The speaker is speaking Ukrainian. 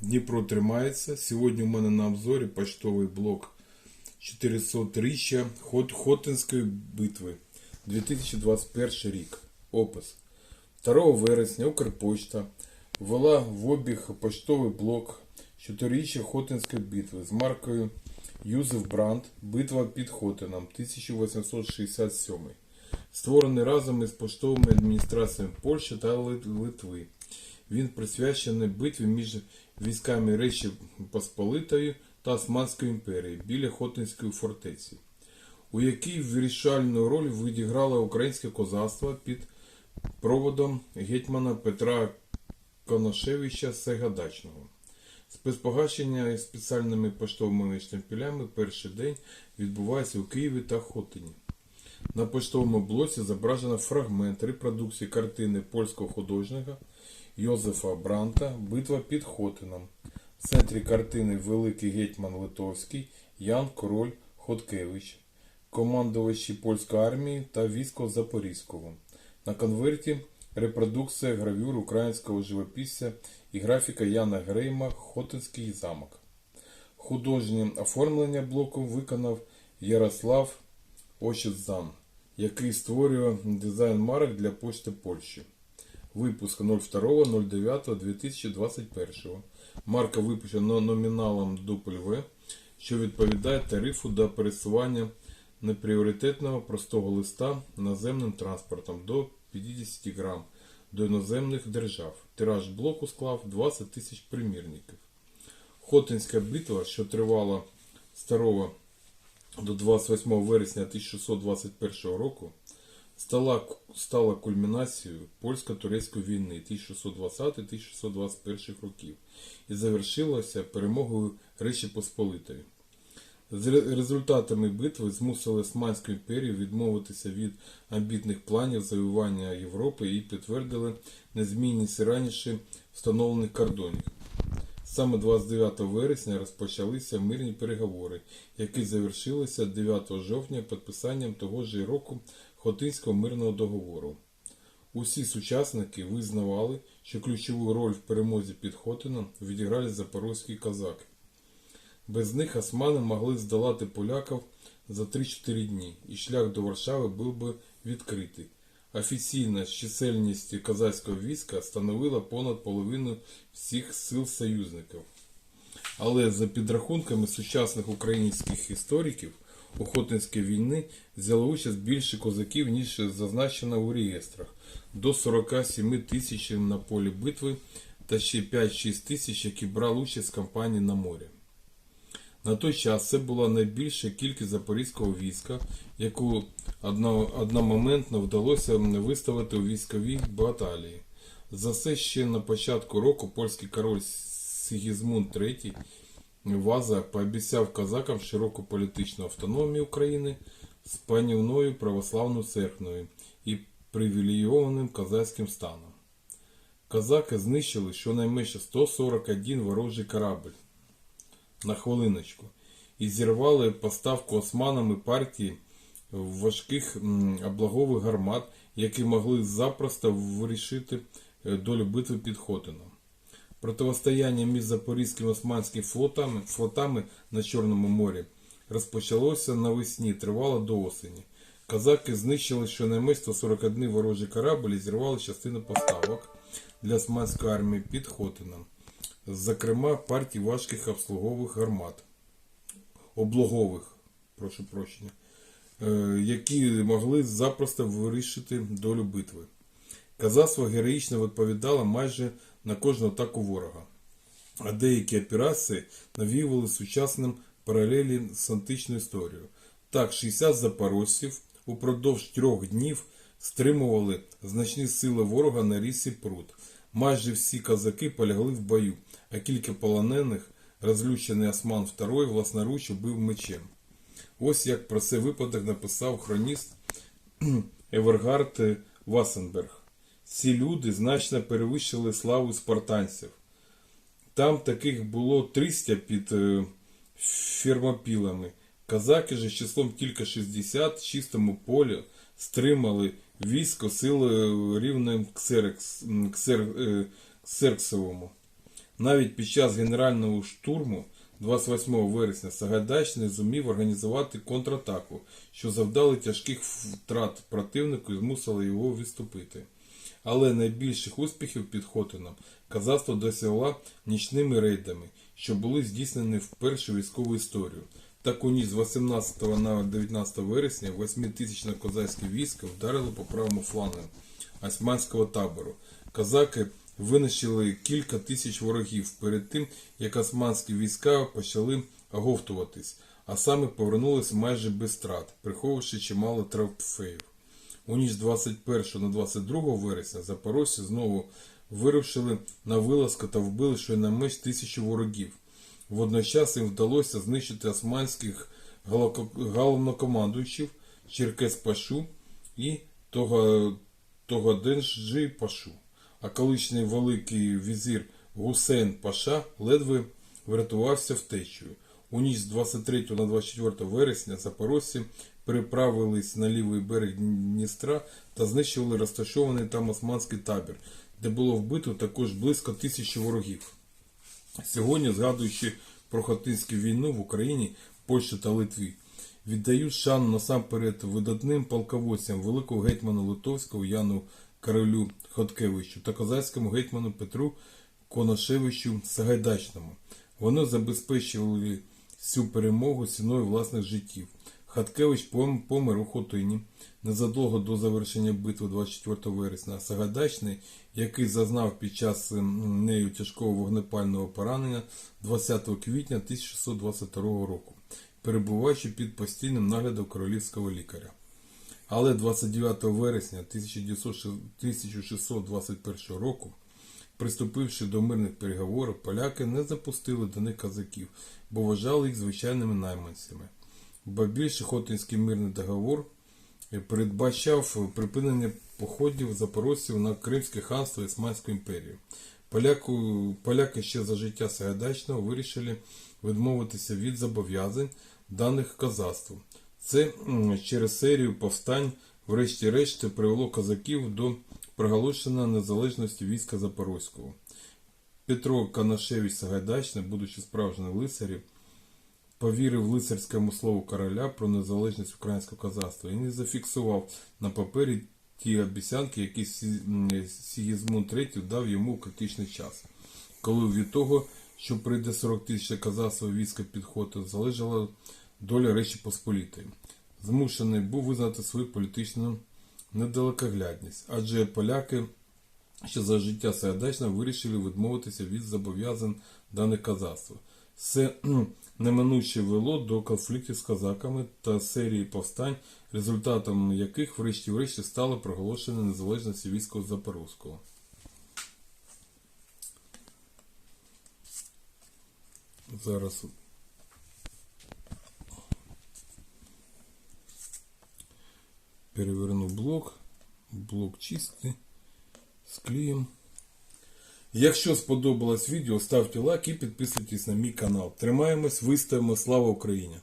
Дніпро тримається. Сьогодні у мене на обзорі почтовий блок 400-річчя Хотинської битви 2021 рік. Опис. 2 вересня Укрпочта ввела в обіг поштовий блок 4-річчя Хотинської битви з маркою Юзеф Бранд Битва під Хотином 1867. Створений разом із поштовими адміністраціями Польщі та Литви. Він присвячений битві між військами Речі Посполитої та Османської імперії біля Хотинської фортеці, у якій вирішальну роль відіграло українське козацтво під проводом гетьмана Петра Коношевича Сегадачного. Спецпогашення спеціальними поштовими штемпелями перший день відбувається у Києві та Хотині. На поштовому блоці зображено фрагмент репродукції картини польського художника Йозефа Бранта Битва під Хотином. В центрі картини Великий гетьман Литовський Ян Король Хоткевич, командувачі польської армії та військо Запорізького. На конверті репродукція гравюр українського живописця і графіка Яна Грейма Хотинський замок. Художнє оформлення блоку виконав Ярослав Ощадзан, який створює дизайн марок для Пошти Польщі. Випуск 02.09.2021. Марка випущена номіналом W, що відповідає тарифу до пересування непріоритетного простого листа наземним транспортом до 50 грам до іноземних держав. Тираж блоку склав 20 тисяч примірників. Хотинська битва, що тривала з 2 до 28 вересня 1621 року, стала, стала кульмінацією польсько-турецької війни 1620-1621 років і завершилася перемогою Речі Посполитої. З результатами битви змусили Османську імперію відмовитися від амбітних планів завоювання Європи і підтвердили незмінність раніше встановлених кордонів. Саме 29 вересня розпочалися мирні переговори, які завершилися 9 жовтня підписанням того ж року Хотинського мирного договору. Усі сучасники визнавали, що ключову роль в перемозі під Хотином відіграли запорозькі козаки. Без них османи могли здолати поляків за 3-4 дні, і шлях до Варшави був би відкритий. Офіційна чисельність козацького війська становила понад половину всіх сил союзників. Але за підрахунками сучасних українських істориків, у Хотинській війни взяло участь більше козаків, ніж зазначено у реєстрах, до 47 тисяч на полі битви та ще 5-6 тисяч, які брали участь в кампанії на морі. На той час це була найбільша кількість запорізького війська, яку одномоментно вдалося виставити у військовій баталії. За це ще на початку року польський король Сигізмунд III Ваза пообіцяв козакам широку політичну автономію України з панівною православною церквою і привілейованим козацьким станом. Козаки знищили щонайменше 141 ворожий корабль на хвилиночку і зірвали поставку османами партії важких облагових гармат, які могли запросто вирішити е, долю битви під Хотином. Противостояння між запорізькими османськими флотами, флотами на Чорному морі розпочалося навесні, тривало до осені. Казаки знищили щонайменше 141 ворожий корабль і зірвали частину поставок для османської армії під Хотином зокрема партій важких обслугових гармат, облогових, прошу прощення, е, які могли запросто вирішити долю битви. Казацтво героїчно відповідало майже на кожну атаку ворога, а деякі операції навіювали сучасним паралелі з античною історією. Так, 60 запорожців упродовж трьох днів стримували значні сили ворога на річці Прут. Майже всі козаки полягли в бою, а кілька полонених розлючений Осман II власноруч убив мечем. Ось як про цей випадок написав хроніст Евергард Вассенберг. Ці люди значно перевищили славу спартанців. Там таких було 300 під е, фермопілами. Козаки же числом тільки 60 в чистому полі стримали військо силою рівним Ксерекс, Ксер, е, Ксерксовому. Навіть під час генерального штурму 28 вересня Сагайдач не зумів організувати контратаку, що завдали тяжких втрат противнику і змусили його відступити. Але найбільших успіхів під Хотином казацтво досягла нічними рейдами, що були здійснені в військову історію. Так у ніч з 18 на 19 вересня 8-тисячне козацьке військо вдарило по правому флангу османського табору. Козаки винищили кілька тисяч ворогів перед тим, як османські війська почали оговтуватись, а саме повернулися майже без страт, приховувавши чимало трофеїв. У ніч 21 на 22 вересня запорожці знову вирушили на вилазку та вбили щонайменш тисячу ворогів. Водночас їм вдалося знищити османських головнокомандуючих Черкес Пашу і Тога- Пашу. А колишній великий візір Гусейн Паша ледве врятувався втечею. У ніч з 23 на 24 вересня запорожці переправились на лівий берег Дністра та знищували розташований там османський табір, де було вбито також близько тисячі ворогів. Сьогодні, згадуючи про Хотинську війну в Україні, Польщі та Литві, віддають шану насамперед видатним полководцям великого гетьману Литовського Яну Королю Хоткевичу та козацькому гетьману Петру Коношевичу Сагайдачному. Вони забезпечили цю перемогу ціною власних життів. Хаткевич помер у Хотині незадовго до завершення битви 24 вересня. а Сагайдачний, який зазнав під час ем, нею тяжкого вогнепального поранення 20 квітня 1622 року, перебуваючи під постійним наглядом королівського лікаря. Але 29 вересня 1621 року, приступивши до мирних переговорів, поляки не запустили до них казаків, бо вважали їх звичайними найманцями. Ба більше Хотинський мирний договор передбачав припинення походів запорожців на Кримське ханство і Османську імперію. Поляку, поляки ще за життя Сагайдачного вирішили відмовитися від зобов'язань даних козацтву. Це через серію повстань, врешті-решт, привело козаків до проголошення незалежності війська Запорозького. Петро Канашевич Сагайдачний, будучи справжнім лицарем, повірив лицарському слову короля про незалежність українського козацтва і не зафіксував на папері ті обіцянки, які Сі- м, III дав йому в критичний час. Коли від того, що прийде 40 тисяч козацтва війська підходу, залежала доля Речі Посполітої. Змушений був визнати свою політичну недалекоглядність, адже поляки ще за життя Сагайдачного вирішили відмовитися від зобов'язань даних козацтва. Це неминуче вело до конфліктів з козаками та серії повстань, результатом яких врешті-врешті стало проголошення незалежності війська Запорозького. Зараз переверну блок. Блок чистий. Склеїмо. Якщо сподобалось відео, ставте лайк і підписуйтесь на мій канал. Тримаємось, виставимо, слава Україні!